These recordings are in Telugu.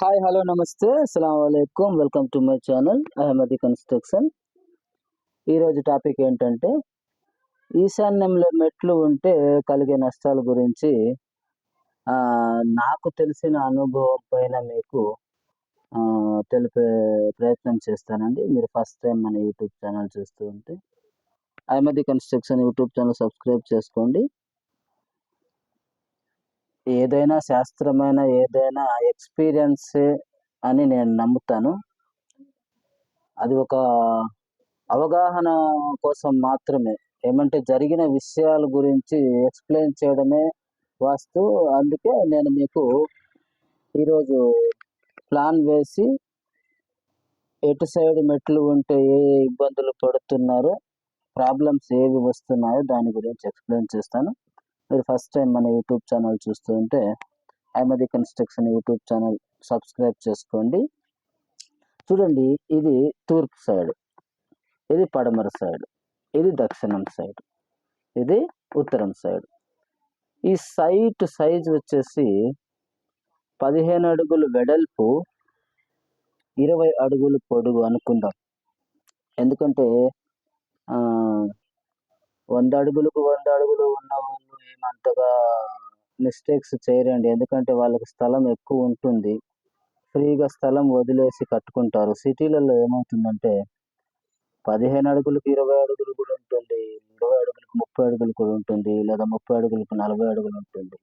హాయ్ హలో నమస్తే అస్సలం అయికం welcome to my channel Ahmadi construction ఈరోజు టాపిక్ ఏంటంటే ఈశాన్యంలో మెట్లు ఉంటే కలిగే నష్టాల గురించి నాకు తెలిసిన అనుభవం పైన మీకు తెలిపే ప్రయత్నం చేస్తానండి. మీరు ఫస్ట్ టైం మన యూట్యూబ్ ఛానల్ చూస్తూ ఉంటే Ahmadi construction YouTube channel subscribe చేసుకోండి. ఏదైనా శాస్త్రమైన ఏదైనా ఎక్స్పీరియన్స్ అని నేను నమ్ముతాను. అది ఒక అవగాహన కోసం మాత్రమే. ఏమంటే జరిగిన విషయాల గురించి ఎక్స్ప్లెయిన్ చేయడమే వాస్తు. అందుకే నేను మీకు ఈరోజు ప్లాన్ వేసి ఎటు సైడ్ మెట్లు ఉంటే ఏ ఇబ్బందులు పడుతున్నారో ప్రాబ్లమ్స్ ఏవి వస్తున్నాయో దాని గురించి ఎక్స్ప్లెయిన్ చేస్తాను. మీరు ఫస్ట్ టైం మన యూట్యూబ్ ఛానల్ చూస్తూ ఉంటే Ahmadi construction YouTube channel subscribe చేసుకోండి. చూడండి ఇది తూర్పు సైడ్ ఇది పడమర సైడ్ ఇది దక్షిణం సైడ్ ఇది ఉత్తరం సైడ్ ఈ సైట్ సైజ్ వచ్చేసి పదిహేను అడుగులు వెడల్పు ఇరవై అడుగులు పొడుగు అనుకుందాం. ఎందుకంటే వంద అడుగులకు వంద అడుగులు ఉన్న అంతగా మిస్టేక్స్ చేయరండి. ఎందుకంటే వాళ్ళకి స్థలం ఎక్కువ ఉంటుంది. ఫ్రీగా స్థలం వదిలేసి కట్టుకుంటారు. సిటీలలో ఏమవుతుందంటే పదిహేను అడుగులకు ఇరవై అడుగులు కూడా ఉంటుంది. ఇరవై అడుగులకు ముప్పై అడుగులు కూడా ఉంటుంది. లేదా ముప్పై అడుగులకు నలభై అడుగులు ఉంటుంది.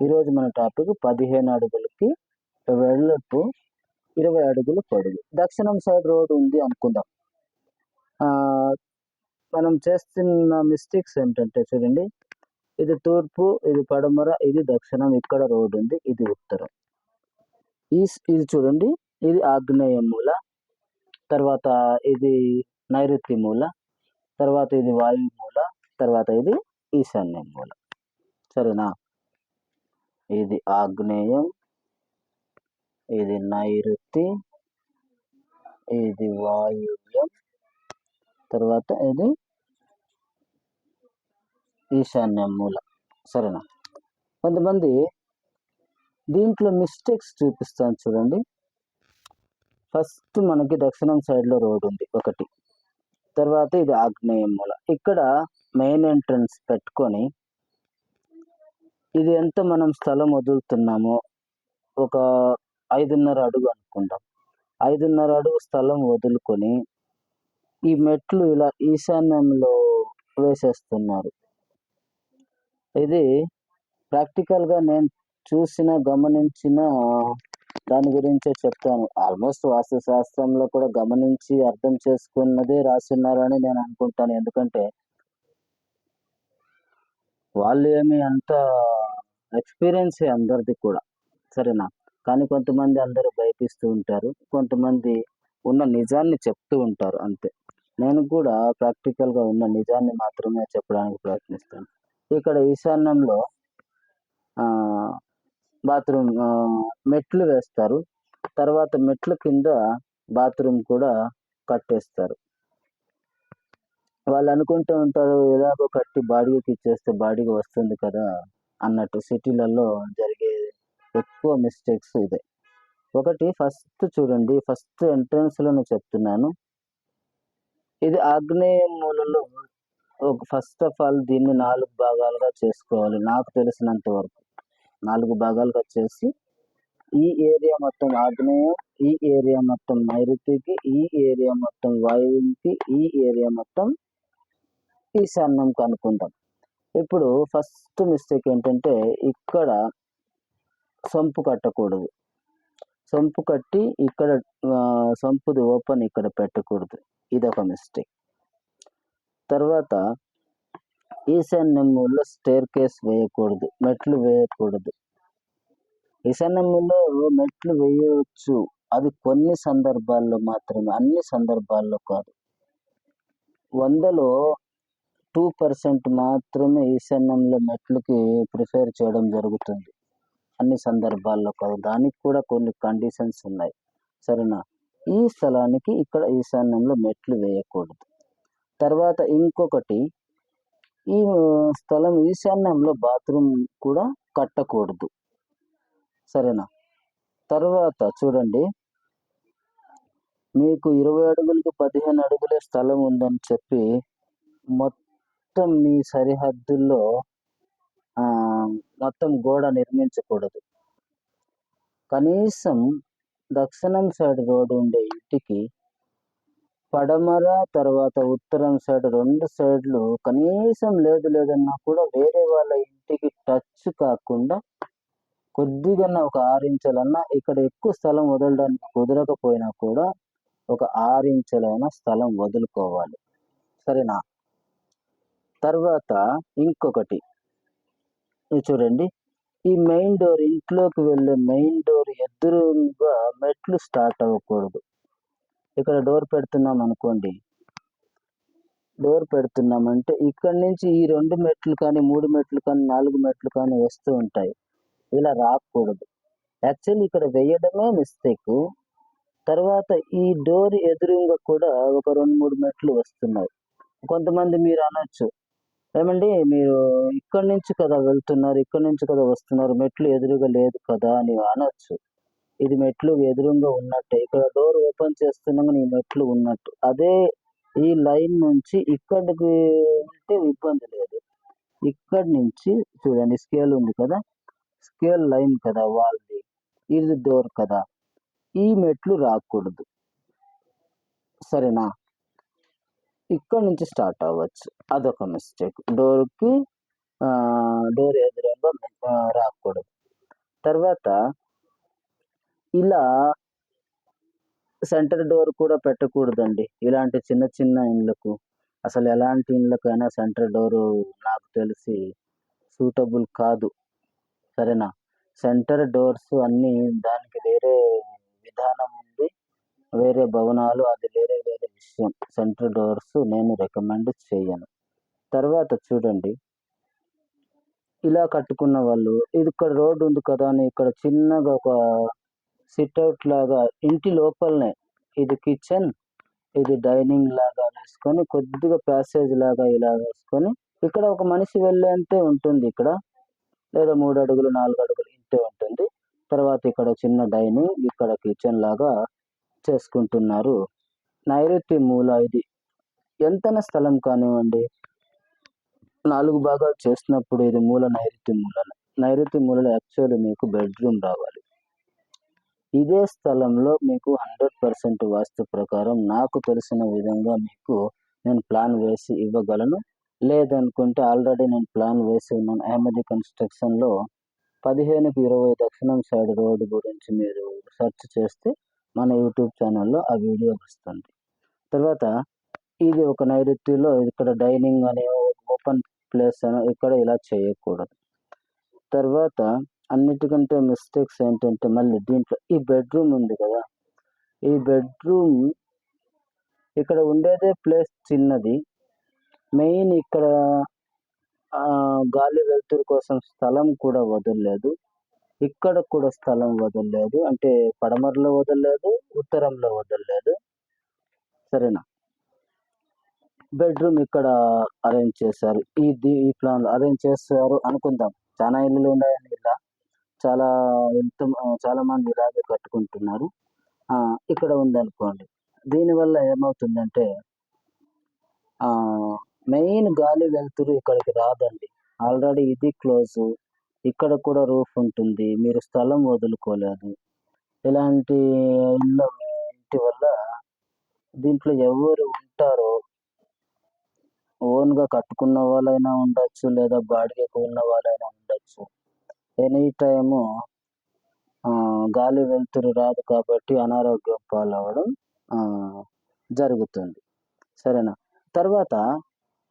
ఈరోజు మన టాపిక్ పదిహేను అడుగులకి వెళ్ళపు ఇరవై అడుగులు పొడుగు. దక్షిణం సైడ్ రోడ్డు ఉంది అనుకుందాం. మనం చేస్తున్న మిస్టేక్స్ ఏంటంటే చూడండి. ఇది తూర్పు ఇది పడమర ఇది దక్షిణం. ఇక్కడ రోడ్ ఉంది ఇది ఉత్తరం. ఈ ఇది చూడండి ఇది ఆగ్నేయ మూల. తర్వాత ఇది నైరుతి మూల. తర్వాత ఇది వాయు మూల. తర్వాత ఇది ఈశాన్య మూల. సరేనా? ఇది ఆగ్నేయం ఇది నైరుతి ఇది వాయువ్యం. తర్వాత ఇది ఈశాన్య మూల. సరేనా? కొంతమంది దీంట్లో మిస్టేక్స్ చూపిస్తాను చూడండి. ఫస్ట్ మనకి దక్షిణం సైడ్లో రోడ్ ఉంది ఒకటి. తర్వాత ఇది ఆగ్నేయ మూల. ఇక్కడ మెయిన్ ఎంట్రన్స్ పెట్టుకొని ఇది ఎంత మనం స్థలం వదులుతున్నామో ఒక ఐదున్నర అడుగు అనుకుంటాం ఐదున్నర అడుగు స్థలం వదులుకొని ఈ మెట్లు ఇలా ఈశాన్యంలో వేసేస్తున్నారు. ఇది ప్రాక్టికల్గా నేను చూసిన గమనించిన దాని గురించే చెప్తాను. ఆల్మోస్ట్ వాస్తు శాస్త్రంలో కూడా గమనించి అర్థం చేసుకున్నదే రాసున్నారని నేను అనుకుంటాను. ఎందుకంటే వాళ్ళు ఏమి అంత ఎక్స్పీరియన్స్ అందరిది కూడా. సరేనా? కానీ కొంతమంది అందరూ భయపిస్తూ ఉంటారు. కొంతమంది ఉన్న నిజాన్ని చెప్తూ ఉంటారు. అంతే. నేను కూడా ప్రాక్టికల్గా ఉన్న నిజాన్ని మాత్రమే చెప్పడానికి ప్రయత్నిస్తాను. ఇక్కడ ఈశాన్యంలో బాత్రూమ్ మెట్లు వేస్తారు. తర్వాత మెట్ల కింద బాత్రూమ్ కూడా కట్టేస్తారు. వాళ్ళు అనుకుంటూ ఉంటారు ఎలాగో కట్టి బాడీకి ఇచ్చేస్తే బాడీకి వస్తుంది కదా అన్నట్టు. సిటీలలో జరిగే ఎక్కువ మిస్టేక్స్ ఇదే. ఒకటి ఫస్ట్ చూడండి ఫస్ట్ ఎంట్రన్స్లోనే చెప్తున్నాను. ఇది ఆగ్నేయ మూలలో ఫస్ట్ ఆఫ్ ఆల్ దీన్ని నాలుగు భాగాలుగా చేసుకోవాలి. నాకు తెలిసినంత వరకు నాలుగు భాగాలుగా చేసి ఈ ఏరియా మొత్తం ఆగ్నేయం ఈ ఏరియా మొత్తం నైరుతికి ఈ ఏరియా మొత్తం వాయువుకి ఈ ఏరియా మొత్తం ఈశాన్యంకి అనుకుందాం ఇప్పుడు ఫస్ట్ మిస్టేక్ ఏంటంటే ఇక్కడ సొంపు కట్టకూడదు. సొంపు కట్టి ఇక్కడ సొంపుది ఓపెన్ ఇక్కడ పెట్టకూడదు. ఇదొక మిస్టేక్ తర్వాత ఈశాన్యంలో స్టేర్ కేస్ వేయకూడదు మెట్లు వేయకూడదు. ఈశాన్యంలో మెట్లు వేయవచ్చు. అది కొన్ని సందర్భాల్లో మాత్రమే అన్ని సందర్భాల్లో కాదు. వందలో టూ పర్సెంట్ మాత్రమే ఈశాన్యంలో మెట్లకి ప్రిఫేర్ చేయడం జరుగుతుంది. అన్ని సందర్భాల్లో కాదు. దానికి కూడా కొన్ని కండిషన్స్ ఉన్నాయి. సరేనా? ఈ స్థలానికి ఇక్కడ ఈశాన్యంలో మెట్లు వేయకూడదు. తర్వాత ఇంకొకటి ఈ స్థలం ఈశాన్యంలో బాత్రూమ్ కూడా కట్టకూడదు. సరేనా? తర్వాత చూడండి. మీకు ఇరవై అడుగులకి పదిహేను అడుగులే స్థలం ఉందని చెప్పి మొత్తం మీ సరిహద్దుల్లో మొత్తం గోడ నిర్మించకూడదు. కనీసం దక్షిణం సైడ్ రోడ్డు ఉండే ఇంటికి పడమర తర్వాత ఉత్తరం సైడ్ రెండు సైడ్లు కనీసం లేదు లేదన్నా కూడా వేరే వాళ్ళ ఇంటికి టచ్ కాకుండా కొద్దిగా ఒక ఆరించలన్నా ఇక్కడ ఎక్కువ స్థలం వదలడానికి కుదరకపోయినా కూడా ఒక ఆరు స్థలం వదులుకోవాలి. సరేనా? తర్వాత ఇంకొకటి. చూడండి. ఈ మెయిన్ డోర్ ఇంట్లోకి వెళ్ళే మెయిన్ డోర్ ఎదురుగా మెట్లు స్టార్ట్ అవ్వకూడదు. ఇక్కడ డోర్ పెడుతున్నాం అనుకోండి. డోర్ పెడుతున్నామంటే ఇక్కడ నుంచి ఈ రెండు మెట్లు కానీ మూడు మెట్లు కానీ నాలుగు మెట్లు కానీ వస్తూ ఉంటాయి. ఇలా రాకూడదు. యాక్చువల్లీ ఇక్కడ వేయడమే మిస్టేక్. తర్వాత ఈ డోర్ ఎదురుగా కూడా ఒక రెండు మూడు మెట్లు వస్తున్నాయి. కొంతమంది మీరు అనొచ్చు. ఏమండి? మీరు ఇక్కడి నుంచి కదా వెళ్తున్నారు ఇక్కడి నుంచి కదా వస్తున్నారు మెట్లు ఎదురుగా లేదు కదా అని అనొచ్చు. ఇది మెట్లు ఎదురుగా ఉన్నట్టే. ఇక్కడ డోర్ ఓపెన్ చేస్తున్నాగా ఈ మెట్లు ఉన్నట్టు. అదే ఈ లైన్ నుంచి ఇక్కడికి ఉంటే ఇబ్బంది లేదు. ఇక్కడి నుంచి చూడండి స్కేల్ ఉంది కదా? స్కేల్ లైన్ కదా వాళ్ళది. ఇది డోర్ కదా. ఈ మెట్లు రాకూడదు. సరేనా? ఇక్కడ నుంచి స్టార్ట్ అవ్వచ్చు. అదొక మిస్టేక్. డోర్కి డోర్ ఎదురుగా రాకూడదు. తర్వాత ఇలా సెంటర్ డోర్ కూడా పెట్టకూడదండి. ఇలాంటి చిన్న చిన్న ఇండ్లకు. అసలు ఎలాంటి ఇండ్లకైనా సెంటర్ డోరు నాకు తెలిసి సూటబుల్ కాదు. సరేనా? సెంటర్ డోర్స్ అన్నీ దానికి వేరే విధానం ఉంది. వేరే భవనాలు అది వేరే వేరే విషయం. సెంటర్ డోర్స్ నేను రికమెండ్ చేయను. తర్వాత చూడండి. ఇలా కట్టుకున్న వాళ్ళు ఇది ఇక్కడ రోడ్డు ఉంది కదా అని ఇక్కడ చిన్నగా ఒక సిట్అవుట్ లాగా ఇంటి లోపలనే. ఇది కిచెన్ ఇది డైనింగ్ లాగా వేసుకొని కొద్దిగా ప్యాసేజ్ లాగా ఇలా వేసుకొని ఇక్కడ ఒక మనిషి వెళ్ళేంతే ఉంటుంది ఇక్కడ. లేదా మూడు అడుగులు నాలుగు అడుగులు ఇంతే ఉంటుంది. తర్వాత ఇక్కడ చిన్న డైనింగ్ ఇక్కడ కిచెన్ లాగా చేసుకుంటున్నారు. నైరుతి మూల ఇది ఎంతన స్థలం కానివ్వండి. నాలుగు భాగాలు చేసినప్పుడు ఇది మూల నైరుతి మూల నైరుతి మూలలో యాక్చువల్లీ మీకు బెడ్రూమ్ రావాలి. ఇదే స్థలంలో మీకు హండ్రెడ్ పర్సెంట్ వాస్తు ప్రకారం నాకు తెలిసిన విధంగా మీకు నేను ప్లాన్ వేసి ఇవ్వగలను. లేదనుకుంటే ఆల్రెడీ నేను ప్లాన్ వేసి ఉన్నాను అహ్మదీ కన్స్ట్రక్షన్లో పదిహేనుకి ఇరవై దక్షిణం సైడ్ రోడ్డు గురించి మీరు సెర్చ్ చేస్తే మన యూట్యూబ్ ఛానల్లో ఆ వీడియో వస్తుంది. తర్వాత ఇది ఒక నైరుతిలో ఇక్కడ డైనింగ్ అనే ఓపెన్ ప్లేస్ అని ఇక్కడ ఇలా చేయకూడదు. తర్వాత అన్నిటికంటే మిస్టేక్స్ ఏంటంటే మళ్ళీ దీంట్లో ఈ బెడ్రూమ్ ఉంది కదా. ఈ బెడ్రూమ్ ఇక్కడ ఉండేదే ప్లేస్ చిన్నది. మెయిన్ ఇక్కడ ఆ, గాలి వెలుతురు కోసం స్థలం కూడా వదలలేదు. ఇక్కడ కూడా స్థలం వదలలేదు. అంటే పడమరలో వదలలేదు ఉత్తరంలో వదలలేదు. సరేనా? బెడ్రూమ్ ఇక్కడ అరేంజ్ చేశారు. ఈ ఈ ప్లాన్ అరేంజ్ చేస్తారు అనుకుందాం. చాలా ఇల్లులు ఉన్నాయని. చాలా ఎంత చాలా మంది ఇలాగే కట్టుకుంటున్నారు. ఇక్కడ ఉందనుకోండి. దీనివల్ల ఏమవుతుందంటే మెయిన్ గాలి వెలుతురు ఇక్కడికి రాదండి. ఆల్రెడీ ఇది క్లోజ్. ఇక్కడ కూడా రూఫ్ ఉంటుంది. మీరు స్థలం వదులుకోలేదు. ఇలాంటి ఇళ్ళ ఇంటి వల్ల దీంట్లో ఎవరు ఉంటారో ఓన్గా కట్టుకున్న వాళ్ళైనా ఉండొచ్చు లేదా బాడిగకు ఉన్న వాళ్ళైనా ఉండొచ్చు. ఎనీ టైము గాలి వెలుతురు రాదు కాబట్టి అనారోగ్యం పాలవడం జరుగుతుంది. సరేనా? తర్వాత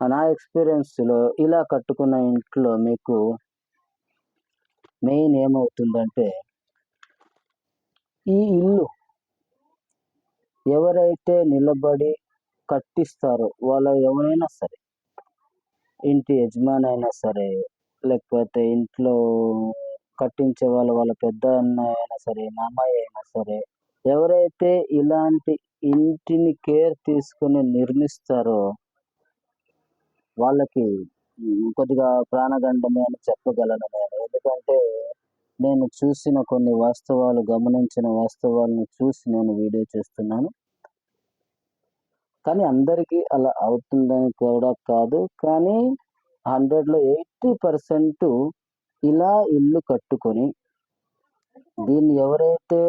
నా ఎక్స్పీరియన్స్లో ఇలా కట్టుకున్న ఇంట్లో మీకు మెయిన్ ఏమవుతుందంటే ఈ ఇల్లు ఎవరైతే నిలబడి కట్టిస్తారో వాళ్ళ ఎవరైనా సరే ఇంటి యజమాని అయినా సరే లేకపోతే ఇంట్లో కట్టించే వాళ్ళు వాళ్ళ పెద్ద అన్నయ్య అయినా సరే మామయ్య అయినా సరే ఎవరైతే ఇలాంటి ఇంటిని కేర్ తీసుకుని నిర్మిస్తారో వాళ్ళకి కొద్దిగా ప్రాణగండమే అని చెప్పగలను నేను. ఎందుకంటే నేను చూసిన కొన్ని వాస్తవాలు గమనించిన వాస్తవాలను చూసి నేను వీడియో చేస్తున్నాను. కానీ అందరికీ అలా అవుతుందని కూడా కాదు. కానీ హండ్రెడ్లో ఎయిటీ పర్సెంట్ ఇలా ఇల్లు కట్టుకొని దీన్ని ఎవరైతే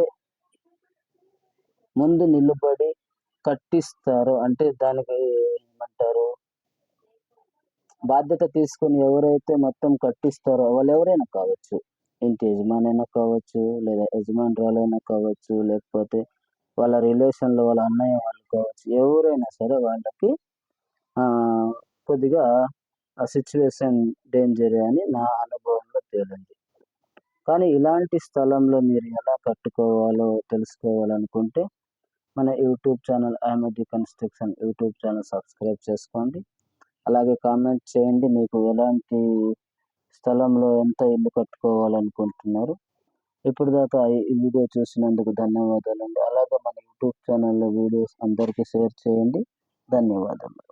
ముందు నిలబడి కట్టిస్తారో అంటే దానికి ఏమంటారు? బాధ్యత తీసుకొని ఎవరైతే మొత్తం కట్టిస్తారో వాళ్ళు ఎవరైనా కావచ్చు. ఇంటి యజమానైనా కావచ్చు లేదా యజమానురాలైనా కావచ్చు లేకపోతే వాళ్ళ రిలేషన్లో వాళ్ళ అన్నయ్య వాళ్ళు కావచ్చు ఎవరైనా సరే వాళ్ళకి కొద్దిగా సిచ్యువేషన్ డేంజర్ అని నా అనుభవంలో తేలింది. కానీ ఇలాంటి స్థలంలో మీరు ఎలా కట్టుకోవాలో తెలుసుకోవాలనుకుంటే మన YouTube channel Ahmadi construction YouTube channel subscribe చేసుకోండి. అలాగే కామెంట్ చేయండి మీకు ఎలాంటి స్థలంలో ఎంత ఇల్లు కట్టుకోవాలనుకుంటున్నారు. ఇప్పుడు దాకా ఈ వీడియో చూసినందుకు ధన్యవాదాలండి. అలాగే మన యూట్యూబ్ ఛానల్లో వీడియోస్ అందరికీ షేర్ చేయండి. ధన్యవాదాలు